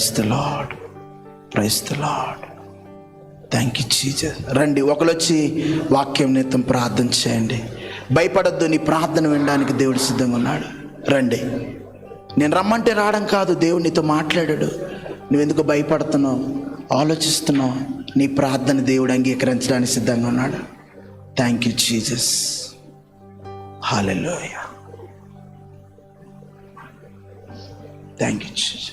Praise the Lord praise the Lord thank you Jesus రండి ఒకరు వచ్చి వాక్యం నిత్యం ప్రార్థన చేయండి. భయపడద్దు నీ ప్రార్థన వినడానికి దేవుడు సిద్ధంగా ఉన్నాడు. రండి. నేను రమ్మంటే రావడం కాదు దేవుడు నీతో మాట్లాడాడు. నువ్వెందుకు భయపడుతున్నావు? ఆలోచిస్తున్నావు? నీ ప్రార్థన దేవుడు అంగీకరించడానికి సిద్ధంగా ఉన్నాడు. Thank you Jesus hallelujah thank you Jesus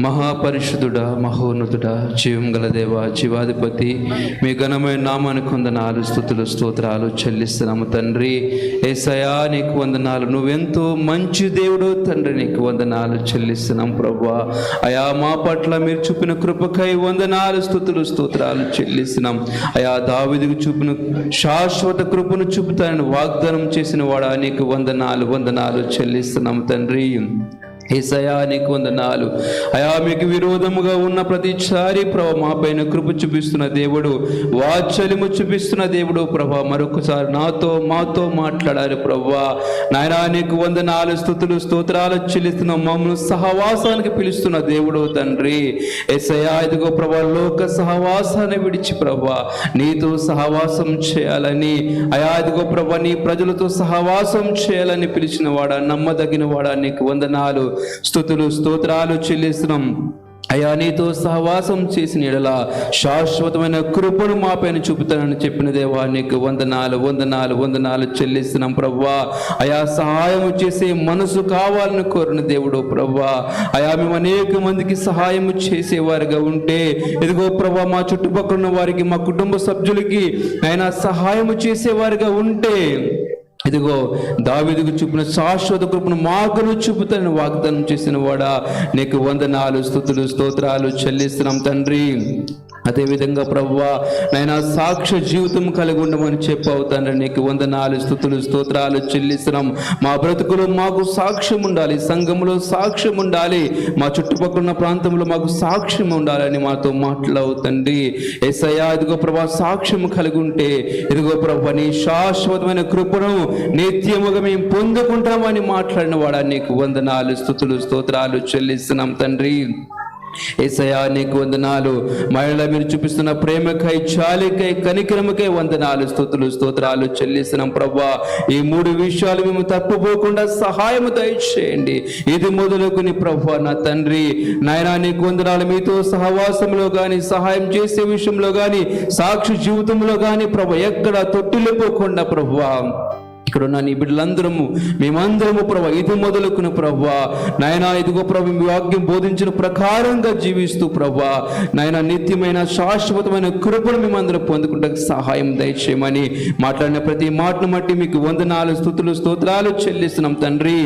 మహాపరిషుదుడా మహోన్నతుడా జీవం గల దేవ జీవాధిపతి మీ ఘనమైన నామానికి వందనాలు స్థుతులు స్తోత్రాలు చెల్లిస్తున్నాము తండ్రి. ఏసయా నీకు వందనాలు. నువ్వెంతో మంచి దేవుడు తండ్రి నీకు వందనాలు చెల్లిస్తున్నాం ప్రభా. అయా మా పట్ల మీరు చూపిన కృపకై వందనాలు స్థుతులు స్తోత్రాలు చెల్లిస్తున్నాం. అయా దావిదికి చూపిన శాశ్వత కృపను చూపుతానని వాగ్దానం చేసిన వాడా నీకు వందనాలు వందనాలు చెల్లిస్తున్నాం తండ్రి. ఏసయా నీకు వందనాలు. అయా మీకు విరోధముగా ఉన్న ప్రతిసారి ప్రభ మా పైన కృప చూపిస్తున్న దేవుడు వాత్సల్యము చూపిస్తున్న దేవుడు ప్రభా మరొకసారి నాతో మాతో మాట్లాడారు ప్రభా. నాయనా నీకు వందనాలు స్థుతులు స్తోత్రాలు చెల్లిస్తున్న మమ్మల్ని సహవాసానికి పిలుస్తున్న దేవుడు తండ్రి. ఎసయా ఇదిగో ప్రభా లోక సహవాసాన్ని విడిచి ప్రభా నీతో సహవాసం చేయాలని. అయా ఇదిగో ప్రభా నీ ప్రజలతో సహవాసం చేయాలని పిలిచిన వాడా నమ్మదగిన వాడా నీకు వందనాలు. స్థుతులు స్తోత్రాలు చెల్లిస్తున్నాం. అయా నీతో సహవాసం చేసిన ఎడల శాశ్వతమైన కృపను మా పైన చూపుతానని చెప్పిన దేవా నీకు వందనాలు వందనాలు వందనాలు చెల్లిస్తున్నాం ప్రవ్వా. అయా సహాయం చేసే మనసు కావాలని కోరిన దేవుడు ప్రవ్వా. అయా మేము అనేక మందికి సహాయం చేసేవారిగా ఉంటే ఇదిగో ప్రభా మా చుట్టుపక్కల ఉన్న వారికి మా కుటుంబ సభ్యులకి ఆయన సహాయం చేసేవారిగా ఉంటే ఇదిగో దావీదుకు చూపిన శాశ్వత కృపను మాకును చూపుతానని వాగ్దానం చేసిన వాడా. నీకు వందనాలు స్థుతులు స్తోత్రాలు చెల్లిస్తున్నాం తండ్రి. అదేవిధంగా ప్రవ్వా నైనా సాక్ష్య జీవితం కలిగి ఉండమని చెప్పావు తండ్రి. నీకు వందనాలు స్థుతులు స్తోత్రాలు చెల్లిస్తున్నాం. మా బ్రతుకులో మాకు సాక్ష్యం ఉండాలి సంఘంలో సాక్ష్యం ఉండాలి. మా చుట్టుపక్కల ఉన్న ప్రాంతంలో మాకు సాక్ష్యం ఉండాలని మాతో మాట్లావు తండ్రి. ఎస్ఐయా ఇదిగో ప్రభా సాక్ష్యం కలిగి ఉంటే ఇదిగో ప్రభా నీ శాశ్వతమైన కృపను నిత్యముగా మేము పొందుకుంటామని మాట్లాడిన వాడా నీకు వందనాలు స్థుతులు స్తోత్రాలు చెల్లిస్తున్నాం తండ్రి. ఏసయా నీకు వందనాలు. మహిళ మీరు చూపిస్తున్న ప్రేమకై చాలికై కనికరమకై వందనాలు స్థుతులు స్తోత్రాలు చెల్లిస్తున్నాం ప్రభా. ఈ మూడు విషయాలు మేము తప్పుపోకుండా సహాయం దయచేయండి. ఇది మొదలుకుని ప్రభా నా తండ్రి. నాయనా నీకు వందనాలు మీతో సహవాసంలో గాని సహాయం చేసే విషయంలో గాని సాక్షి జీవితంలో గాని ప్రభా ఎక్కడ తొట్టిల్లిపోకుండా ప్రభా. ఇక్కడ ఉన్న నీ బిడ్డలందరము మేమందరము ప్రభా ఇది మొదలుకున్న ప్రభా. నాయన ఇదిగో ప్రభు మీ వాక్యం బోధించిన ప్రకారంగా జీవిస్తూ ప్రభా. నాయన నిత్యమైన శాశ్వతమైన కృపను మేమందరం పొందుకుంటే సహాయం దయచేయమని మాట్లాడిన ప్రతి మాటను బట్టి మీకు వందనాలు స్థుతులు స్తోత్రాలు చెల్లిస్తున్నాం తండ్రి.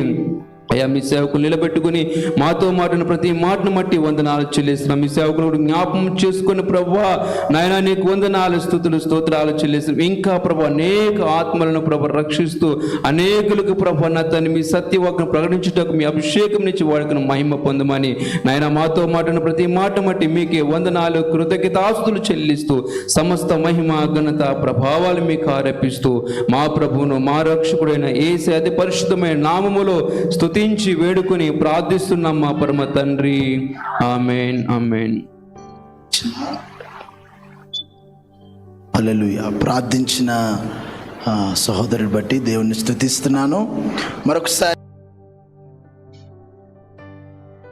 అయ్యా మీ సేవకులు నిలబెట్టుకుని మాతో మాటిన ప్రతి మాటను మట్టి వందనాలు చెల్లిస్తున్నాం. మీ సేవకులు జ్ఞాపకం చేసుకుని ప్రభా నాయన నీకు వందనాలు స్థుతులు స్తోత్రాలు చెల్లిస్తున్నాం. ఇంకా ప్రభా అనేక ఆత్మలను ప్రభ రక్షిస్తూ అనేకులకు ప్రభ తను మీ సత్యవాక్ను ప్రకటించుటకు మీ అభిషేకం నుంచి వాడుకుని మహిమ పొందమని నాయన మాతో మాటిన ప్రతి మాట మట్టి మీకే వందనాలు కృతజ్ఞతాస్తులు చెల్లిస్తూ సమస్త మహిమ ఘనత ప్రభావాలు మీకు ఆరోపిస్తూ మా ప్రభువును మా రక్షకుడైన ఏసే అతి పరిశుద్ధమైన నామములో స్థుతి స్తుతించి వేడుకొని ప్రార్థిస్తున్నాం మా పరమ తండ్రి. Amen amen. అలలుయ ప్రార్థించిన సహోదరుని బట్టి దేవుణ్ణి స్థుతిస్తున్నాను. మరొకసారి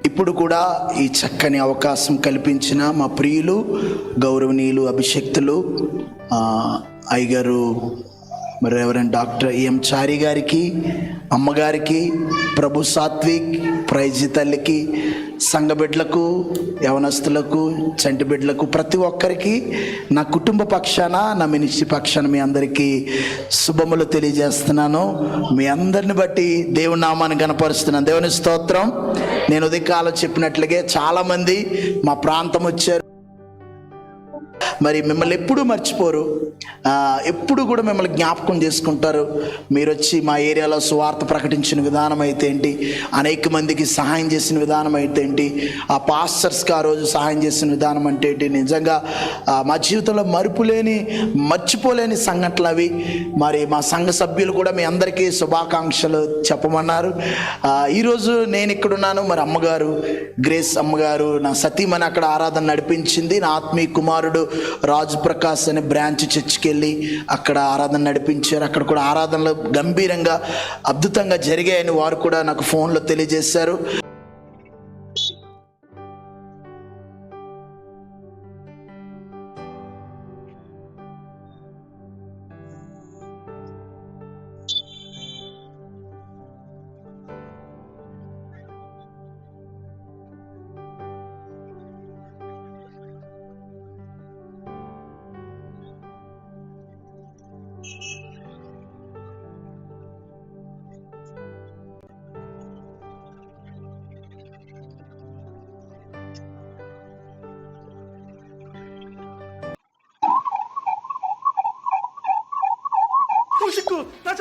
ఇప్పుడు కూడా ఈ చక్కని అవకాశం కల్పించిన మా ప్రియులు గౌరవనీయులు అభిషక్తులు అయ్యగారు మరి ఎవరైనా డాక్టర్ ఎం చారి గారికి అమ్మగారికి ప్రభు సాత్విక్ ప్రైజీ తల్లికి సంఘ బిడ్డలకు యవనస్తులకు చంటి బిడ్డలకు ప్రతి ఒక్కరికి నా కుటుంబ పక్షాన నా మినిస్ట్రీ పక్షాన మీ అందరికీ శుభములు తెలియజేస్తున్నాను. మీ అందరిని బట్టి దేవుని నామాన్ని కనపరుస్తున్నాను దేవుని స్తోత్రం. నేను ఉదయకాలం చెప్పినట్లుగే చాలామంది మా ప్రాంతం వచ్చారు. మరి మిమ్మల్ని ఎప్పుడూ మర్చిపోరు. ఎప్పుడు కూడా మిమ్మల్ని జ్ఞాపకం చేసుకుంటారు. మీరు వచ్చి మా ఏరియాలో సువార్త ప్రకటించిన విధానం అయితే ఏంటి? అనేక మందికి సహాయం చేసిన విధానం అయితే ఏంటి? ఆ పాస్టర్స్కి ఆ రోజు సహాయం చేసిన విధానం అంటే ఏంటి? నిజంగా మా జీవితంలో మరుపులేని మర్చిపోలేని సంఘటనలు అవి. మరి మా సంఘ సభ్యులు కూడా మీ అందరికీ శుభాకాంక్షలు చెప్పమన్నారు. ఈరోజు నేను ఇక్కడున్నాను మరి అమ్మగారు గ్రేస్ అమ్మగారు నా సతీమని అక్కడ ఆరాధన నడిపించింది. నా ఆత్మీయ కుమారుడు రాజు ప్రకాష్ అనే బ్రాంచ్ చర్చికి వెళ్ళి అక్కడ ఆరాధన నడిపించారు. అక్కడ కూడా ఆరాధనలు గంభీరంగా అద్భుతంగా జరిగాయని వారు కూడా నాకు ఫోన్లో తెలియజేశారు. 99! 나 자...